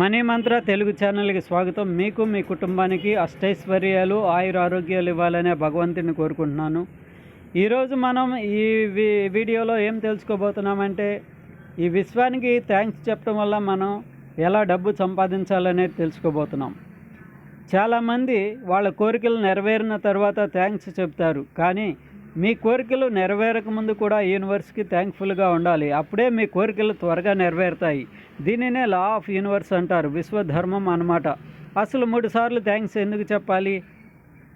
Money మంత్ర తెలుగు ఛానల్కి స్వాగతం. మీకు మీ కుటుంబానికి అష్టైశ్వర్యాలు ఆయుర ఆరోగ్యాలు ఇవ్వాలనే భగవంతుని కోరుకుంటున్నాను. ఈరోజు మనం ఈ వీడియోలో ఏం తెలుసుకోబోతున్నామంటే ఈ విశ్వానికి థ్యాంక్స్ చెప్పడం వల్ల మనం ఎలా డబ్బు సంపాదించాలనేది తెలుసుకోబోతున్నాం. చాలామంది వాళ్ళ కోరికలు నెరవేరిన తర్వాత థ్యాంక్స్ చెప్తారు. కానీ మీ కోరికలు నెరవేరక ముందు కూడా యూనివర్స్కి థ్యాంక్ఫుల్గా ఉండాలి. అప్పుడే మీ కోరికలు త్వరగా నెరవేరుతాయి. దీనినే లా ఆఫ్ యూనివర్స్ అంటారు విశ్వధర్మం అన్నమాట. అసలు మూడు సార్లు థ్యాంక్స్ ఎందుకు చెప్పాలి?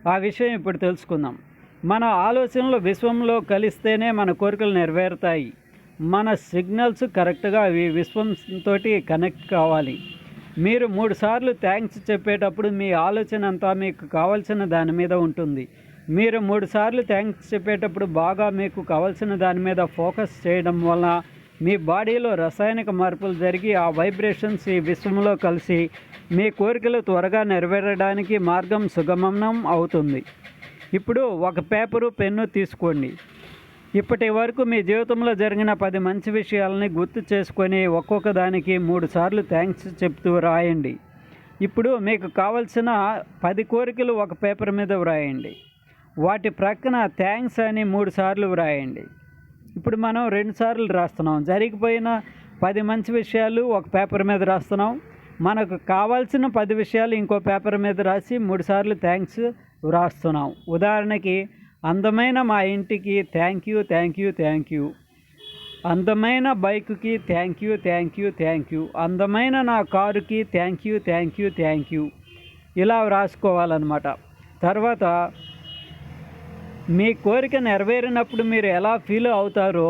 ఆ విషయం ఇప్పుడు తెలుసుకుందాం. మన ఆలోచనలు విశ్వంలో కలిస్తేనే మన కోరికలు నెరవేరుతాయి. మన సిగ్నల్స్ కరెక్ట్గా అవి విశ్వంతో కనెక్ట్ కావాలి. మీరు మూడు సార్లు థ్యాంక్స్ చెప్పేటప్పుడు మీ ఆలోచన అంతా మీకు కావాల్సిన దాని మీద ఉంటుంది. మీరు మూడు సార్లు థ్యాంక్స్ చెప్పేటప్పుడు బాగా మీకు కావాల్సిన దాని మీద ఫోకస్ చేయడం వల్ల మీ బాడీలో రసాయనిక మార్పులు జరిగి ఆ వైబ్రేషన్స్ ఈ విశ్వంలో కలిసి మీ కోరికలు త్వరగా నెరవేరడానికి మార్గం సుగమనం అవుతుంది. ఇప్పుడు ఒక పేపరు పెన్ను తీసుకోండి. ఇప్పటి వరకు మీ జీవితంలో జరిగిన పది మంచి విషయాలని గుర్తు చేసుకొని ఒక్కొక్క దానికి మూడు సార్లు థ్యాంక్స్ చెప్తూ రాయండి. ఇప్పుడు మీకు కావలసిన పది కోరికలు ఒక పేపర్ మీద వ్రాయండి. వాటి ప్రక్కన థ్యాంక్స్ అని మూడు సార్లు వ్రాయండి. ఇప్పుడు మనం రెండు సార్లు రాస్తున్నాం. జరిగిపోయిన పది మంచి విషయాలు ఒక పేపర్ మీద రాస్తున్నాం. మనకు కావాల్సిన పది విషయాలు ఇంకో పేపర్ మీద రాసి మూడు సార్లు థ్యాంక్స్ వ్రాస్తున్నాం. ఉదాహరణకి అందమైన మా ఇంటికి thank you thank you thank you. అందమైన బైక్కి thank you thank you thank you. అందమైన నా కారుకి thank you thank you thank you. ఇలా వ్రాసుకోవాలన్నమాట. తర్వాత మీ కోరిక నెరవేరినప్పుడు మీరు ఎలా ఫీల్ అవుతారో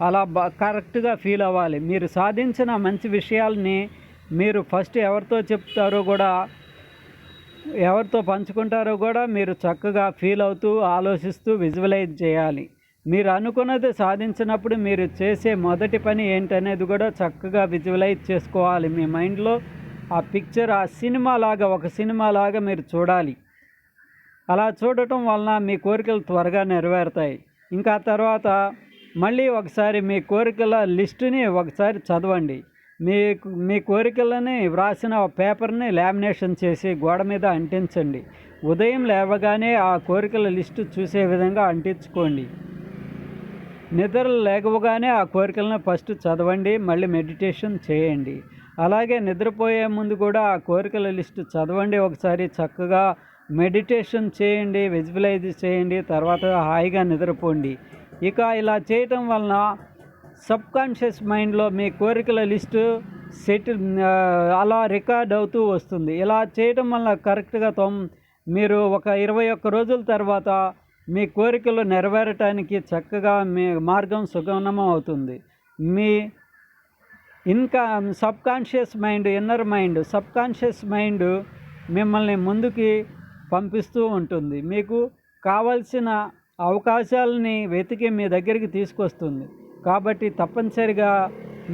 అలా బ కరెక్ట్గా ఫీల్ అవ్వాలి. మీరు సాధించిన మంచి విషయాల్ని మీరు ఫస్ట్ ఎవరితో చెప్తారో కూడా ఎవరితో పంచుకుంటారో కూడా మీరు చక్కగా ఫీల్ అవుతూ ఆలోచిస్తూ విజువలైజ్ చేయాలి. మీరు అనుకున్నది సాధించినప్పుడు మీరు చేసే మొదటి పని ఏంటనేది కూడా చక్కగా విజువలైజ్ చేసుకోవాలి. మీ మైండ్లో ఆ పిక్చర్ ఆ సినిమా లాగా ఒక సినిమా లాగా మీరు చూడాలి. అలా చూడటం వలన మీ కోరికలు త్వరగా నెరవేరుతాయి. ఇంకా తర్వాత మళ్ళీ ఒకసారి మీ కోరికల లిస్టుని ఒకసారి చదవండి. మీ మీ కోరికలని వ్రాసిన పేపర్ని లామినేషన్ చేసి గోడ మీద అంటించండి. ఉదయం లేవగానే ఆ కోరికల లిస్టు చూసే విధంగా అంటించుకోండి. నిద్ర లేవగానే ఆ కోరికలను ఫస్ట్ చదవండి మళ్ళీ మెడిటేషన్ చేయండి. అలాగే నిద్రపోయే ముందు కూడా ఆ కోరికల లిస్టు చదవండి. ఒకసారి చక్కగా మెడిటేషన్ చేయండి విజువలైజ్ చేయండి తర్వాత హాయిగా నిద్రపోండి. ఇక ఇలా చేయటం వలన సబ్ కాన్షియస్ మైండ్లో మీ కోరికల లిస్టు సెట్ అలా రికార్డ్ అవుతూ వస్తుంది. ఇలా చేయటం వల్ల కరెక్ట్గా తొం మీరు ఒక ఇరవై ఒక్క రోజుల తర్వాత మీ కోరికలు నెరవేరటానికి చక్కగా మీ మార్గం సుగమనం అవుతుంది. మీ ఇన్కా subconscious mind inner mind subconscious mind మిమ్మల్ని ముందుకి పంపిస్తూ ఉంటుంది. మీకు కావలసిన అవకాశాలని వెతికి మీ దగ్గరికి తీసుకొస్తుంది. కాబట్టి తప్పనిసరిగా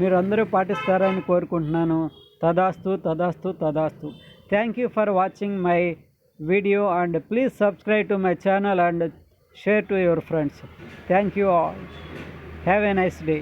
మీరందరూ పాటిస్తారని కోరుకుంటున్నాను. తదాస్తు తదాస్తు తదాస్తు. Thank you for watching my video and please subscribe to my channel and share to your friends thank you all have a nice day